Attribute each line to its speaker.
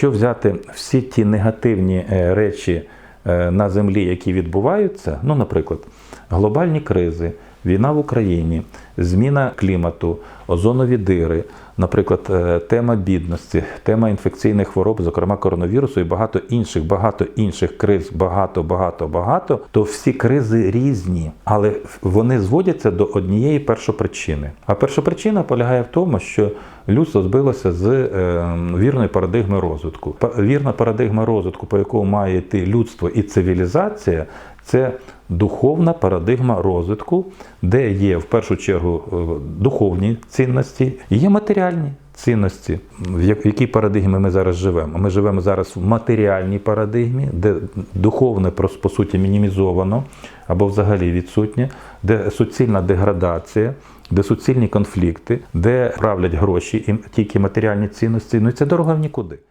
Speaker 1: якщо взяти всі ті негативні е, речі е, на землі, які відбуваються, ну, наприклад, глобальні кризи, війна в Україні, зміна клімату, озонові дири, наприклад, е, тема бідності, тема інфекційних хвороб, зокрема коронавірусу, і багато інших, багато інших криз, багато, багато, багато, то всі кризи різні, але вони зводяться до однієї першопричини. А першопричина полягає в тому, що людство збилося з е, вірної парадигми розвитку. Вірна парадигма розвитку, по якому має йти людство і цивілізація, це духовна парадигма розвитку, де є в першу чергу е, духовні цінності, і є матеріальні цінності. В якій парадигмі ми зараз живемо? Ми живемо зараз в матеріальній парадигмі, де духовне по суті мінімізовано або взагалі відсутнє, де суцільна деградація. Де суцільні конфлікти, де правлять гроші і тільки матеріальні цінності, ну і це дорога в нікуди.